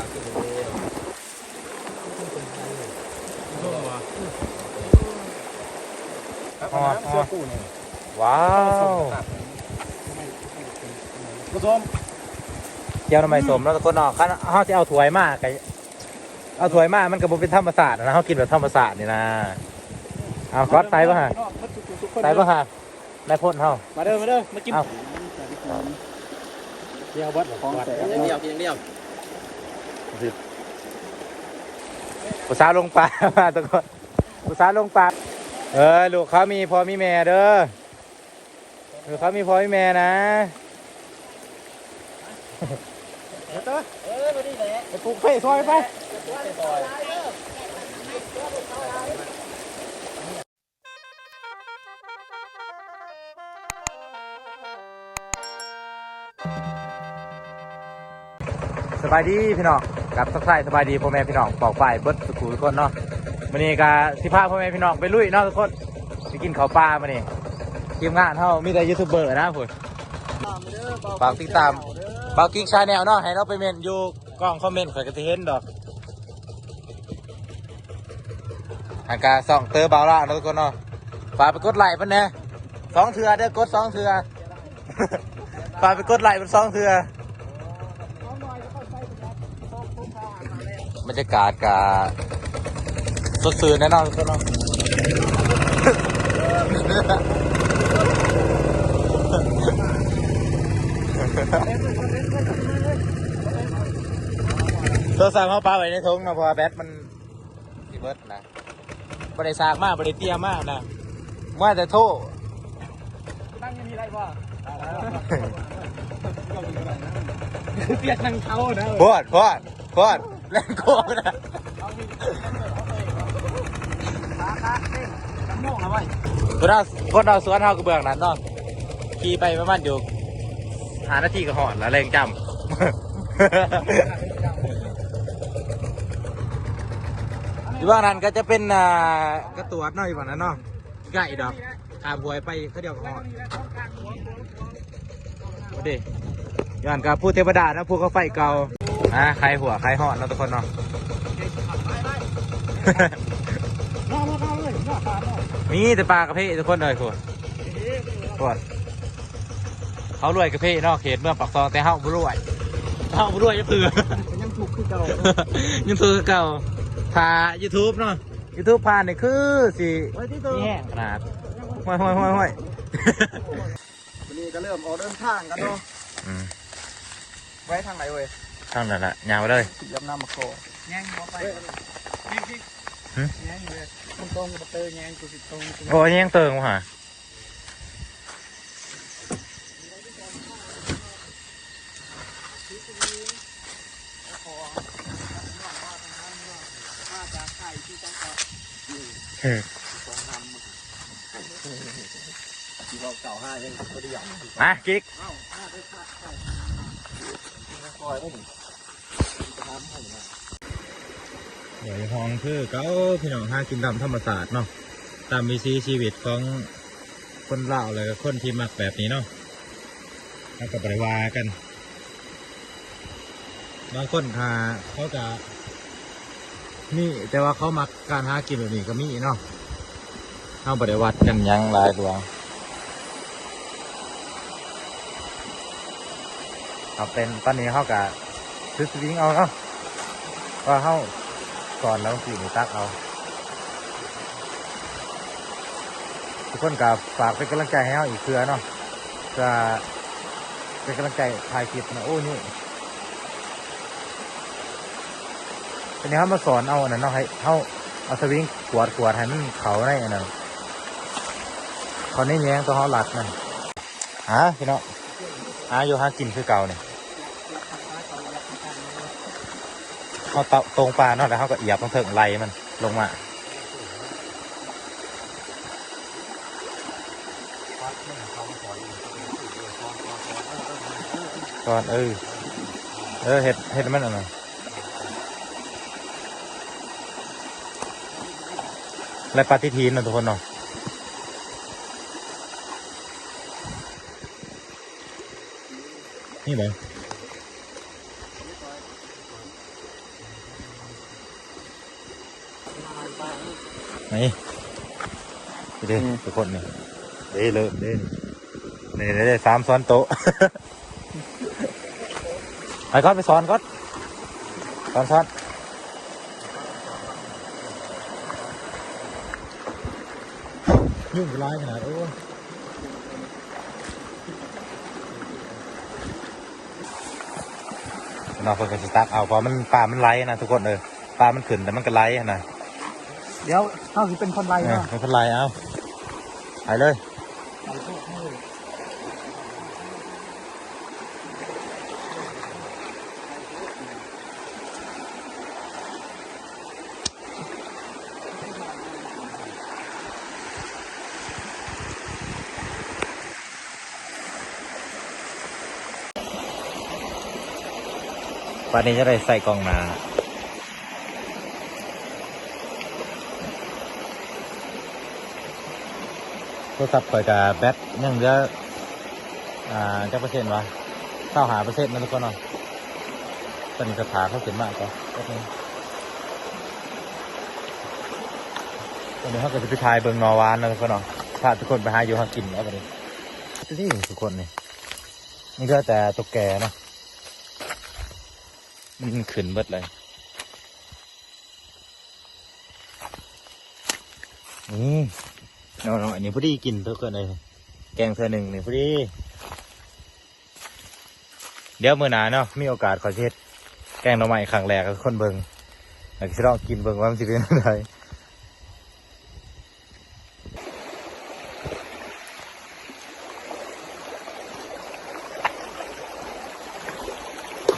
ากขึ้นเร็วร่วงวะครับน้ำเสื้อกู้นี่ว้าวผู้ชมเจียวทำไมสมแล้วตะกคนออกคันเขาจะเอาถ้วยมากไก่เอาถ้วยมากมันก็บ่เป็นธรรมศาสตร์นะเขากินแบบธรรมศาสตร์นี่นะเอาก๊อตใส่ป่ะฮะใส่ป่ะฮะได้พ่นเฮามาเด้อมาเด้อมากินเอาเดียววัดของแต่เดียวเพียงเดียว ผู้สาวลงปลามาทุกคนผู้สาวลงปลาเออลูกเขามีพ่อมีแม่เด้อลูกเขามีพ่อมีแม่นะเดี๋ยวเต้อเออมาดิแหละไปปลูกเพ่ซอยไป บายดีพี่น้องกับสักไส้สบายดีพ่อแม่พี่น้องปอกฝ่ายเบิดสุขุทุกคนเนาะวันนี้ก็สิพาพ่อแม่พี่น้องไปลุยเนาะทุกคนไปกินข้าวปลามานี่ทีมงานเฮามีแต่ยูทูบเบอร์นะพุ่นฝากติดตามเบากิ๊กชาแนลเนาะให้เราไปเมนอยู่กล้องคอมเมนต์ข่อยก็จะเห็นดอกอากาส่องเตอร์เบาละเนาะทุกคนเนาะฝากไปกดไลค์เพิ่นน่สองเถื่อเด้อกดสองเถื่อฝากไปกดไลค์เป็นสองเถื่อ บรรยากาศกาสดชื่นแน่นอนทุกคนเนาะโทรศัพท์เขาปาไว้ในถุงนะเพราะว่าแบตมันสิเบิดนะบริสากมากบริเตียมากนะว่าแต่โทษตั้งยังมีอะไรบ้างเปลี่ยนทางเขานะพอดพอดพอด เล่นโกงนะขาขาเต้นจำโม่าไว้คนเราคนเราสวนเรากระเบื้องนั้นเนาะขี่ไปประมาณอยู่หานาทีก็หอดแล้วเร่งจำอยู่บ้านนั้นก็จะเป็นอ่ากระตรวจเนาะอยู่บ้านนั้นเนาะไก่ดอกขามหวยไปเขาเดียวก็หอดเอาดิย้อนกับผู้เทวดานะผู้เขาไฟเก่า อะใครหัวใครหอดเนาะทุกคนเนาะนอนนอนเลยนอนขาดนอนมีแต่ปลากระเพาะทุกคนเลยคุณปวดเขารวยกระเพาะเนาะเขตเมืองปากซองแต่เฮาบ่รวยเฮาบ่รวยจะเตือยังถูกคือเก่ายังเตือเก่าพา YouTube เนาะ YouTube ผ่านนี่คือสิไว้ที่ตัวนี่แห้งขนาดห้อยห้อยห้อยห้อยวันนี้ก็เริ่มออกเดินทางกันเนาะอืมไว้ทางไหนเว้ย ทางนั้นแหละยาวไป เลยสิยับน้ำมาโคแง่งหัวไปแง่งพี่หึแง่งเลยมันตรงกับเตอยยังเติงว่ะเฮ้ยที่เราเก่าห้ายังก็ได้อย่างมากิ๊กคอยไม่ถึงเดี๋ยวห้องคือเก้าพี่น้องห้ากินตามธรรมศาสตร์เนาะตามวิถีชีวิตของคนเล่าเลยกับคนที่มักแบบนี้เนาะแล้วก็บริวากันบางคนหาเขาจะนี่แต่ว่าเขามักการหากินแบบนี้ก็มีเนาะเข้าบริวัดกันยังหลายดวง เอาเป็นตอนนี้เขากับซื้อสวิงเอาเนาะว่าเข้าก่อนแล้วสี่นี่ตักเอา ทุกคนกับฝากเป็นกำลังใจให้เขาอีกเพื่อเนาะเพื่อเป็นกำลังใจถ่ายคลิปนะโอ้นี่ทีนี้เขามาสอนเอาอันนั้นเนาะให้เขาเอาสวิงขวดขวดให้มันเขาในอันนั้นเขาในแยงตัวเขาหลักนั่นหาพี่น้องหาอยู่หากินคือเก่าเนี่ย เขาเตาตรงปลาเนาะแล้วเขาก็เอียบต้องเถิงไหลมันลงมาก่อนเออเออเห็ดเห็ดมันอันนั้นและปฏิทินนะทุกคนเนาะนี่เลย นี่ไปเด้ทุกคนนี่เด้เริ่มเด้นี่นี่เด้สามซ้อนโต๊ะไปก่อนไปซ้อนก่อนซ้อนซ้อนยุ่งร้ายขนาดโอ้ยเราเพิ่งจะสตาร์ทเอาเพราะมันปลามันไหลนะทุกคนเลยปลามันขึ้นแต่มันก็ไหลนะ เดี๋ยวเข้าสิเป็นคนไรเออเนาะไม่เป็นไรเอาไปเลยวันนี้จะได้ใส่กล่องหนา ทรศัพท์เปิดกับแบตยังเหลืออ่าจะเปอร์เซ็นต์วะเท่าหาเปอร์เซ็นต์นั่นกคนเนาะตอนนี้สถาเขาเขียนมากกว่าแป๊บนึงตอนนี้เขาก็จะไปทายเบิงนอวานนะทุกคนเนาะพาทุกคนไปหาอยู่หากินแล้วกันนี้นี่ทุกคนนี่นี่ก็แต่ตุกแกเนาะมันขึ้นเบิดเลยนี่ น้องๆอันนี้พอดีกินเทุกคนเลยแกงเธอหนึ่งนี่พอดี เดี๋ยวมื้อหนาเนาะมีโอกาสขอเช็ดแกงหน่อไม้ครั้งแรกกับคนเบิงอยากจะลองกินเบิงว่ามันจะเป็นอะไร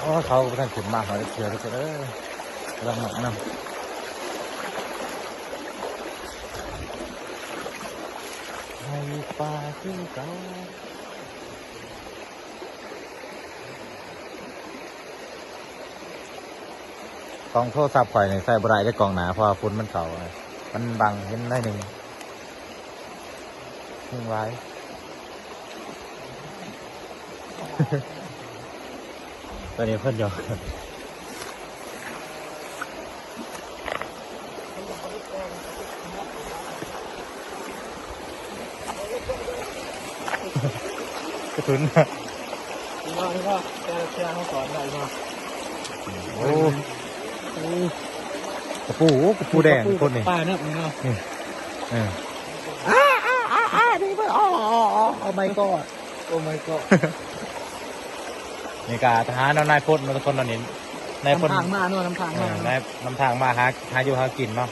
โอ้เขาท่านขึ้นมากเลยเชียวทุกคนเออลองหนักน้ำให้ ปลาขึ้นเก่ากล่องโทรศัพท์ข่อยในใส่บรายได้กล่องหนาเพราะฝุ่นมันเก่ามันบังเห็นได้หนึ่งหนึ่งไว้ตอนนี้เพื่อนยอ กกันกระทุนว่านี่ก็แกเชียร์เขาสอนอะไรมาโอ้กระปูกระปูแดงคนนี่ป้าเนาะมึงเนาะเอออ้าอ้าอ้าอ้านี่เพื่ออ๋ออ๋ออ๋อโอ้ my god โอ้ my god นี่กาทหารเอานายพลมาทุกคนตอนนี้นายพลน้ำทางมาเนาะน้ำทางเอมาอนายนำทางมาหาหาอยู่หากินเนาะ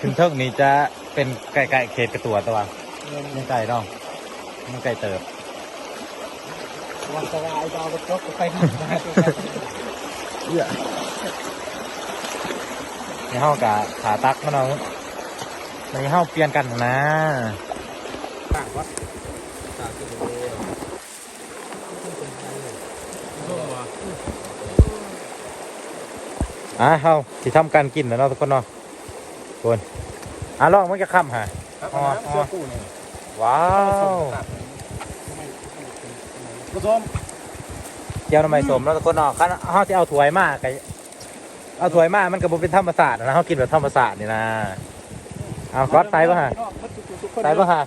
ขึ้นเทิงนี้จะเป็นไก่ไก่เขตกระตัวตัวไม่ไก่เนาะ มันไก่เติบวันสลายจะเอาไปจกไปทำงานในห้องกับขาตักมาเนาะในห้องเปลี่ยนกันนะต่างวัดต่างกันเลยร่วมวะอะเฮาที่ทำการกินแล้วเนาะทุกคนเนาะคนอะลองมันจะค้ำฮะอ๋ออ๋อเสื้อกู้นี่ว้าว ผสมเจียวน้ำมันสมแล้วทุกคนเนาะคันเฮาจะเอาถ้วยมากไกเอาถ้วยมากมันก็บ่เป็นธรรมศาสตร์นะเฮากินแบบธรรมศาสตร์นี่นะเอาก๊อตใส่ป่ะฮะใส่ป่ะฮะ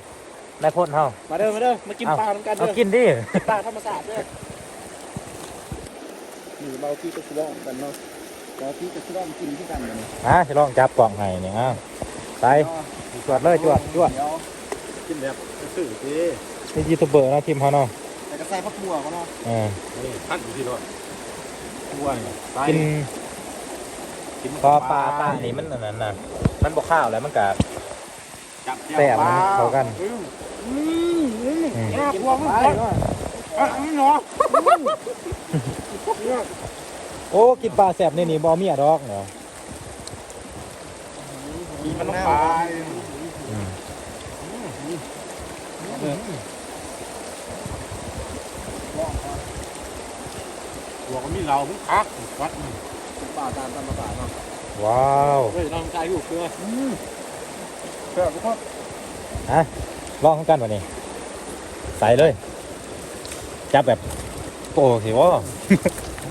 นายพ่นเฮามาเด้อมาเด้อมากินเอาปลาเหมือนกันเอาเด้อกินดิปลาธรรมศาสตร์เด้อนี่เบาที่กระสุลองกันเนาะเบาที่กระสุลองกินที่กันกันอะสิลองจับกล่องให้เนี่ยอะใส่จวดเลยจวดจวดเดี๋ยวกินแบบสื่อสินี่ยูทูบเบอร์เนาะทีมเฮาเนาะแต่ก็ใส่ผักบัวเขาเนาะเออนี่พันอยู่ที่รถบัวนี่ใส่กินกินพอปลาปลานี่มันอันนั้นน่ะ มันบ่ข้าวแล้วมันก็ จับแซ่บมันเข้ากัน อืมอืมอืมอืมน่ากลัวมากเลยอะนี่เนาะโอ้กินปลาแซ่บนี่นี่บ่มีอะดอกเนาะมีมันต้องปลาอืม วก็มีเรามึงคักวัดปลาตามตามภาษาเนาะว้าวเฮ้ยน้องกายอยู่เพื่อเพื่อทุกคนฮะลองกันวันนี้ ใส่เลย จับแบบโอ้สิวะ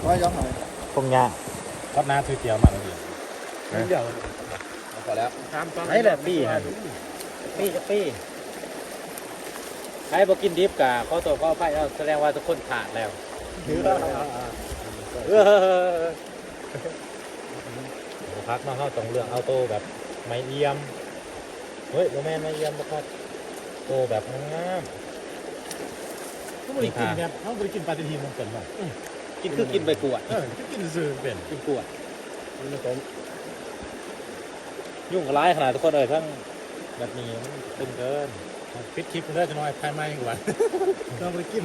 ว่าย้อมหน่อยคงยาวัดน้าซื้อเตียวมาแล้วดิเดี๋ยวพอแล้วตามฟังไอ้แบบปี้ฮะปี้กับปี้ใครบอกกินดิบกะข้อตัวข้อไฟแล้วแสดงว่าทุกคนขาดแล้ว พักมาเข้าตรงเรื่องเอาโตแบบไม้เอี่ยม เฮ้ยโรแมนไม้เอี่ยมบ่ครับโตแบบงามเขาบริกินครับเขาบริกินปลาติทีมันเป็นแบบกินคือกินใบกวดกินซื้อเป็นกินกวดมันผมยุ่งกับร้ายขนาดทุกคนเลยทั้งแบบนี้มันตึงเกินฟิตคลิปได้จะน้อยภายในกว่าเราบริกิน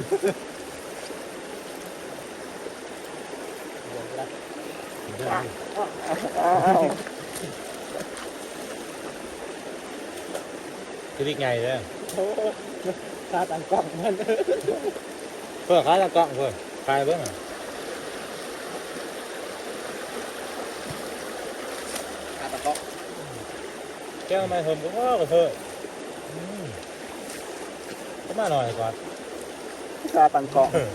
คืออีกไงเลยตาต่างกล้องมันเพื่อขายตะกล้องเพื่อขายเพื่อตาตะก็แก้วไม่เพิ่มก็ว่าก็เพิ่มก็มาหน่อยก่อนตาตังกองมัน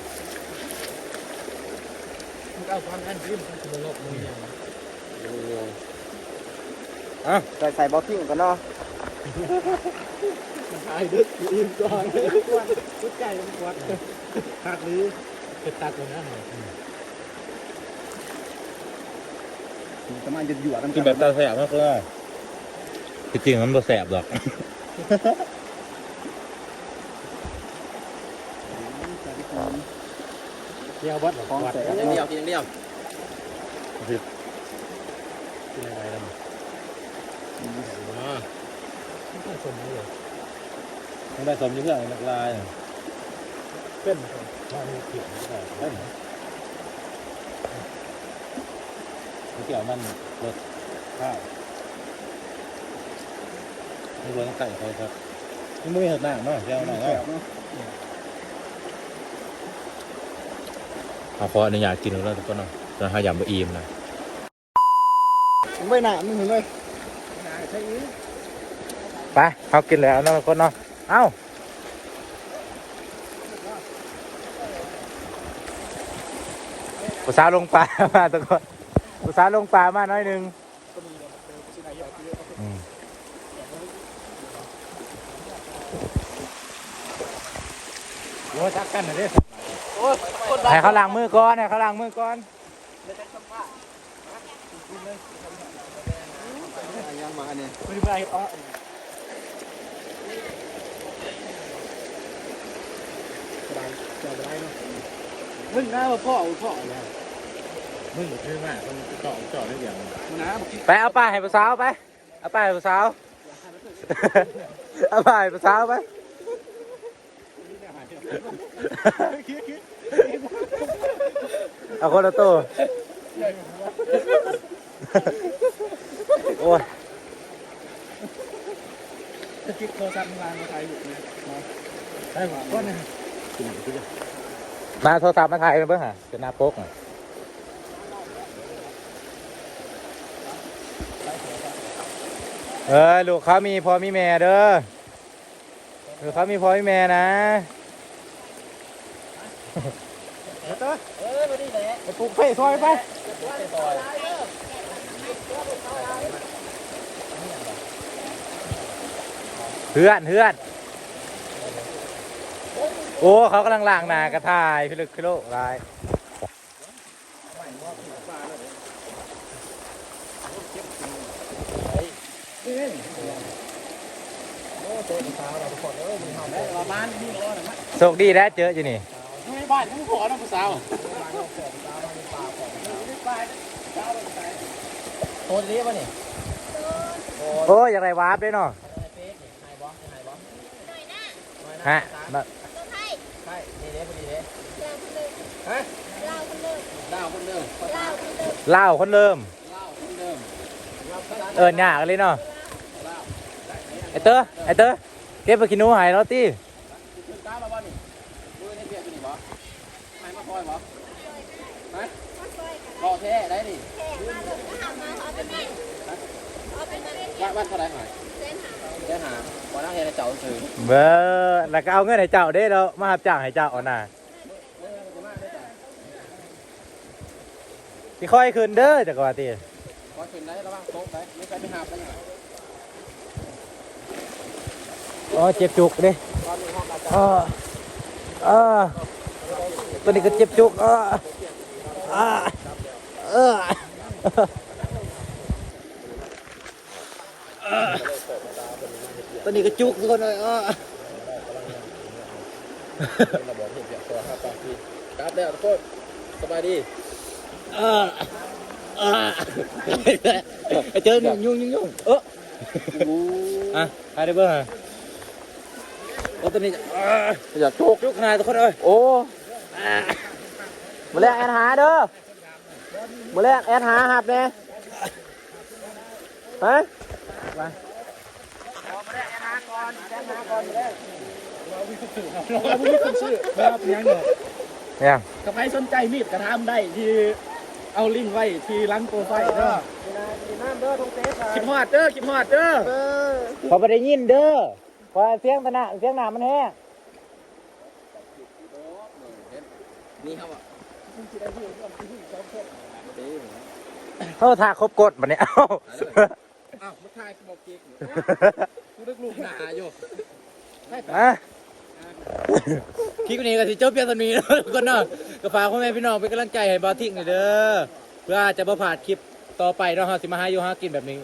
เอาความอันริมมันคือโลกมึงอย่างอะใส่ใส่บอสทิ้งกันเนาะมันตายดึกอยู่อิ่มก่อนชุดไก่มันกวดขาดหรือเป็นตัดเลยนะประมาณจะหยวดกินแบบตาแสบมากเลยจริงๆมันบ่แสบหรอก เที่ยววัดหรอของวัดแสบกินอย่างเดียวกินอย่างเดียวกินอะไรแล้วอ๋อไม่สมเลยมันได้สมอยี่เพื่อนนักลายเป็นว่ามีผิดแต่เป็นมันเกี่ยวมันรสข้าวนี่รสไก่เขาครับนี่มือเห็ดหน้าเนาะเจ้าหน่อยเนาะ เอาพอในอยากกินแล้วทุกคนเนาะจนหายำบะอีมนะมึงไม่หนามึงเลยไปเขากินแล้วเนาะทุกคนเนาะเอ้าภาษาวลงปลามาทุกคนภาษาวลงปลามาหน้อยหนึงอืมโอ้ชักกันหน่อยดิ ให้เขาล้างมือก่อนให้เขาล้างมือก่อนยังมาอันนี้ไม่ได้อ๋อจะได้เนาะมึงน้าพ่อพ่ออะไรมึงคือมากมันเจาะเจาะได้อย่างมึงนะบอกไปเอาปลาให้ภาษาวไป เอาปลาให้ภาษาว เอาปลาให้ภาษาวไป เอาคนละตัวโอ้ยตะกี้โทรศัพท์มึงวางมาถ่ายอยู่นะได้หมดก็เนี่ยมาโทรศัพท์มาถ่ายกันเบิ่งฮะเป็นหน้าปกอะเออลูกเขามีพ่อมีแม่เด้อลูกเขามีพ่อมีแม่นะ ไปปลูกเพ่ซอยไปเพื่อนเพื่อน โอ้ เขากำลังล้างหนากระทายพิลึกพิโลกลายโชคดีแล้วเจออยู่นี่ ไม่บ้านมึงขอน้องผู้สาวโทษดีป่ะนี่โอ้ยอย่างไรวาร์ปด้วยเนาะเฟสนี่ไฮบอสไฮบอสฮะมาใช่ดีเด้พอดีเด้ลาวคนเดิมดาวคนเดิมลาวคนเดิมเล่าคนเริ่มดาวคนเดิมเอิญยากเลยเนาะไอเตอร์ไอเตอร์เก็บไปกินหนูหายแล้วตี ขึ้นตามมาบ่นี่มือในเปียกอยู่นี่บ่ไม่มาคอยบ่ฮะบ่แท้ได้นี่วัดวัดเท่าไหร่หน่อยเส้นหาบ่นั่งเฮ็ดให้เจ้าถือเบอร์แล้วก็เอาเงินให้เจ้าได้แล้วมาหับจ้างให้เจ้าเอาน่ะที่ค่อยคืนเด้อจากว่าตีฮขอขึ้นได้ระวังโต๊ะได้ไม่ใช่ไม่หับได้ไงอ๋อเจ็บจุกเด้ตอนนี้ห้อง อาจารย์อ่าอ่าตัวนี้ก็เจ็บจุกอ่าอ่าเออตัวนี้ก็จุกทุกคนเลยอ่าระบบเห็นเสียงตัวห้าปากทีครับแล้วทุกคนสบายดีอ่าอ่าไอ้เจอยุ่งยุ่งยุ่งยุ่งเอออะใครได้เบอร์ฮะ โอ้ตัวนี้อ่าอยากโชคจุกขนาดทุกคนเลยโอ้มาแรกแอนหาเด้อมาแรกแอนหาหับเนี่ยฮะเราไม่มีคนชื่อแบบยังเนาะเนี่ยกับใครสนใจมีดกระทำได้ที่เอาลิงก์ไว้ที่หลังโปรไฟล์เด้อน้ำเด้อทงเต๊ะคิดฮอดเด้อคิดฮอดเด้อเออเขาไม่ได้ยินเด้อเพราะเสียงตะหนะเสียงหนามันแห้งนี่ครับอะเขาทาครบกดบันนี้เอ้าอ้าวมาถ่ายกูบอกเก๊กกูนึกลูกหนาอยู่อะคลิปนี้ก็สิจบเพียงเท่านี้เนาะทุกคนเนาะก็ฝากพ่อแม่พี่น้องเป็นกำลังใจให้บอทิกหน่อยเด้อเพื่อจะบ่พลาดคลิปต่อไปเนาะเฮาสิมาหาอยู่หากินแบบนี้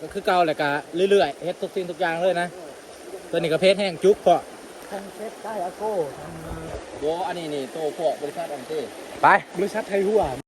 ก็คือเก่าแหละกะเรื่อยๆเฮ็ดทุกสิ่งทุกอย่างเลยนะ ตัวนี้ก็เพชรแห้งจุกเพาะทงเต๊ะใต้อาโก้โบอันนี้นี่โตพวกบริษัทอันเต้ ไป บริษัทไทยหัว